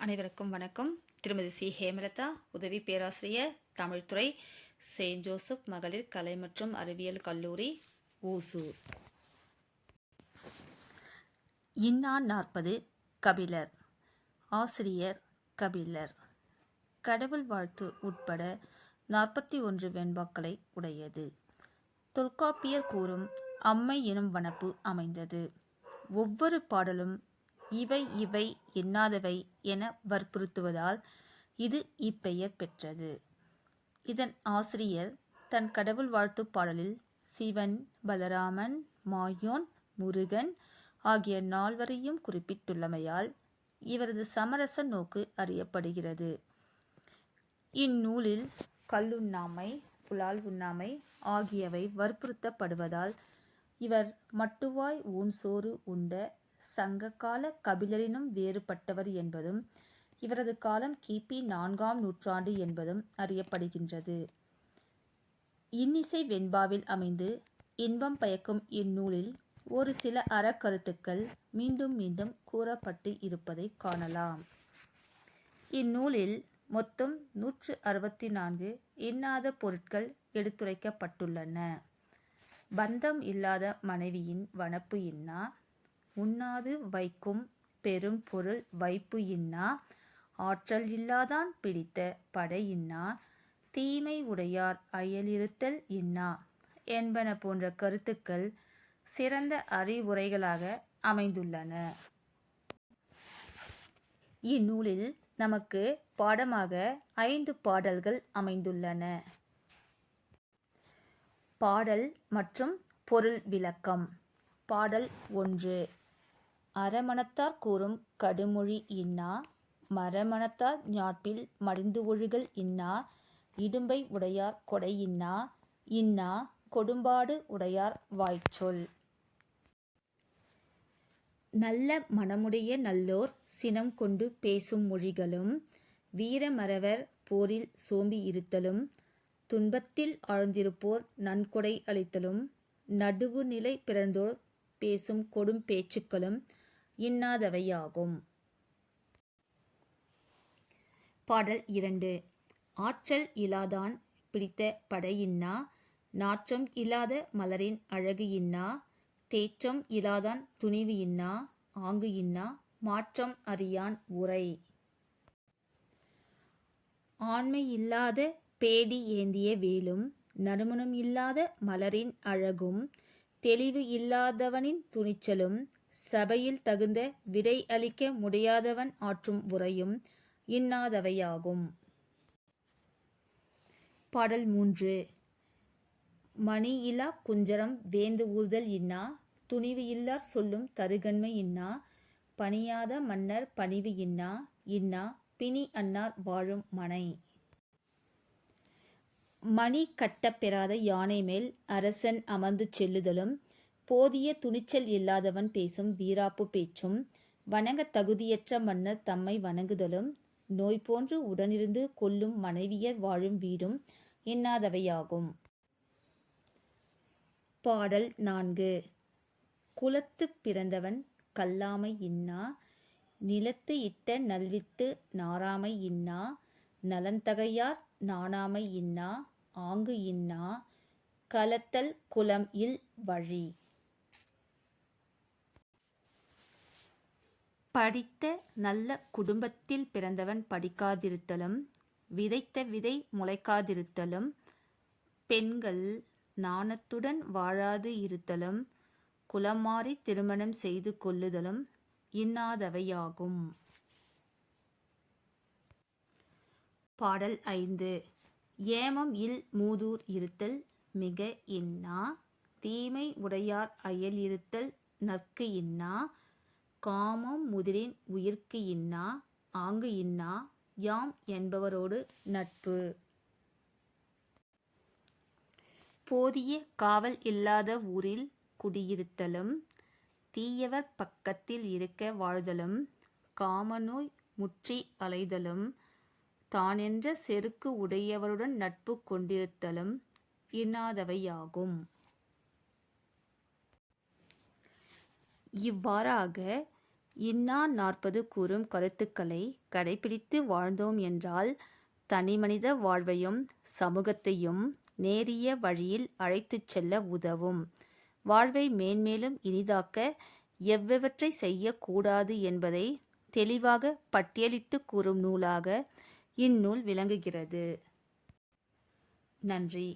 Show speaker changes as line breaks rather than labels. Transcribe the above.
அனைவருக்கும் வணக்கம். திருமதி சி. ஹேமலதா உதவி பேராசிரியர் தமிழ்துறை செயின்ட் ஜோசப் மகளிர் கலை மற்றும் அறிவியல் கல்லூரி ஊசூர் இன்னான் நாற்பது கபிலர். ஆசிரியர் கபிலர். கடவுள் வாழ்த்து உட்பட நாற்பத்தி ஒன்று வெண்பாக்களை உடையது. தொல்காப்பியர் கூறும் அம்மை எனும் வனப்பு அமைந்தது. ஒவ்வொரு பாடலும் இவை இவை எண்ணாதவை என வற்புறுத்துவதால் இது இப்பெயர் பெற்றது. இதன் ஆசிரியர் தன் கடவுள் வாழ்த்து பாடலில் சிவன் பலராமன் மாயோன் முருகன் ஆகிய நால்வரையும் குறிப்பிட்டுள்ளமையால் இவரது சமரச நோக்கு அறியப்படுகிறது. இந்நூலில் கல்லுண்ணாமை புலால் உண்ணாமை ஆகியவை வற்புறுத்தப்படுவதால் இவர் மட்டுவாய் ஊன் சோறு உண்ட சங்ககால கபிலரினும் வேறுபட்டவர் என்பதும் இவரது காலம் கிபி நான்காம் நூற்றாண்டு என்பதும் அறியப்படுகின்றது. இன்னிசை வெண்பாவில் அமைந்து இன்பம் பயக்கும் இந்நூலில் ஒரு சில அறக்கருத்துக்கள் மீண்டும் மீண்டும் கூறப்பட்டு இருப்பதை காணலாம். இந்நூலில் மொத்தம் நூற்று அறுபத்தி நான்கு எண்ணாத பொருட்கள் எடுத்துரைக்கப்பட்டுள்ளன. பந்தம் இல்லாத மனைவியின் வனப்பு இன்னா? உண்ணாது வைக்கும் பெரும் பொருள் வைப்பு இன்னா? ஆற்றல் இல்லாதான் பிடித்த படை இன்னா? தீமை உடையார் அயலிருத்தல் இன்னா? என்பன போன்ற கருத்துக்கள் சிறந்த அறிவுரைகளாக அமைந்துள்ளன. இந்நூலில் நமக்கு பாடமாக ஐந்து பாடல்கள் அமைந்துள்ளன. பாடல் மற்றும் பொருள் விளக்கம். பாடல் ஒன்று. அறமணத்தார் கூறும் கடுமொழி இன்னா? மரமணத்தார் ஞாட்பில் மடிந்து ஒழுகல் இன்னா? இடும்பை உடையார் கொடை இன்னா? இன்னா கொடும்பாடு உடையார் வாய்ச்சொல். நல்ல மனமுடைய நல்லோர் சினம் கொண்டு பேசும் மொழிகளும் வீரமறவர் போரில் சோம்பி இருத்தலும் துன்பத்தில் ஆழ்ந்திருப்போர் நன்கொடை அளித்தலும் நடுவுநிலை பிறந்தோர் பேசும் கொடும் பேச்சுக்களும் இன்னாதவையாகும். பாடல் இரண்டு. ஆற்றல் இலாதான் பிடித்த படையின்னா நாற்றம் இல்லாத மலரின் அழகு இன்னா தேற்றம் இலாதான் துணிவு இன்னா ஆங்கு இன்னா மாற்றம் அறியான் உரை. ஆண்மை இல்லாத பேடி ஏந்திய வேலும் நறுமணம் இல்லாத மலரின் அழகும் தெளிவு இல்லாதவனின் துணிச்சலும் சபையில் தகுந்த விடை அளிக்க முடியாதவன் ஆற்றும் உரையும் இன்னாதவையாகும். பாடல் மூன்று. மணி இலா குஞ்சரம் வேந்து ஊர்தல் இன்னா? துணிவு இல்லார் சொல்லும் தருகன்மை இன்னா? பணியாத மன்னர் பணிவு இன்னா? இன்னா? பிணி அன்னார் வாழும் மனை. மணி கட்டப்பெறாத யானை மேல் அரசன் அமர்ந்து செல்லுதலும் போதிய துணிச்சல் இல்லாதவன் பேசும் வீராப்பு பேச்சும் வணங்க தகுதியற்ற மன்னர் தம்மை வணங்குதலும் நோய் போன்று உடனிருந்து கொல்லும் மனைவியர் வாழும் வீடும் எண்ணாதவையாகும். பாடல் நான்கு. குலத்து பிறந்தவன் கல்லாமை இன்னா நிலத்து இட்ட நல்வித்து நாராமை இன்னா நலந்தகையார் நாணாமை இன்னா ஆங்கு இன்னா கலத்தல் குலம் இல் வழி. படித்த நல்ல குடும்பத்தில் பிறந்தவன் படிக்காதிருத்தலும் விதைத்த விதை முளைக்காதிருத்தலும் பெண்கள் நாணத்துடன் வாழாது இருத்தலும் குலமாறி திருமணம் செய்து கொள்ளுதலும் இன்னாதவையாகும். பாடல் ஐந்து. ஏமம் இல் மூதூர் இருத்தல் மிக இன்னா தீமை உடையார் அயல் இருத்தல் நற்கு இன்னா காமம் முதிரின் உயிர்க்கு இன்னா ஆங்கு இன்னா யாம் என்பவரோடு நட்பு. போதிய காவல் இல்லாத ஊரில் குடியிருத்தலும் தீயவர் பக்கத்தில் இருக்க வாழ்தலும் காமநோய் முற்றி அலைதலும் தானென்ற செருக்கு உடையவருடன் நட்பு கொண்டிருத்தலும் இன்னாதவையாகும். இவ்வாறாக இன்னா நாற்பது கூறும் கருத்துக்களை கடைப்பிடித்து வாழ்ந்தோம் என்றால் தனிமனித வாழ்வையும் சமூகத்தையும் நேரிய வழியில் அழைத்துச் செல்ல உதவும். வாழ்வை மேன்மேலும் இனிதாக்க எவ்வெவற்றை செய்யக்கூடாது என்பதை தெளிவாக பட்டியலிட்டுக் கூறும் நூலாக இந்நூல் விளங்குகிறது. நன்றி.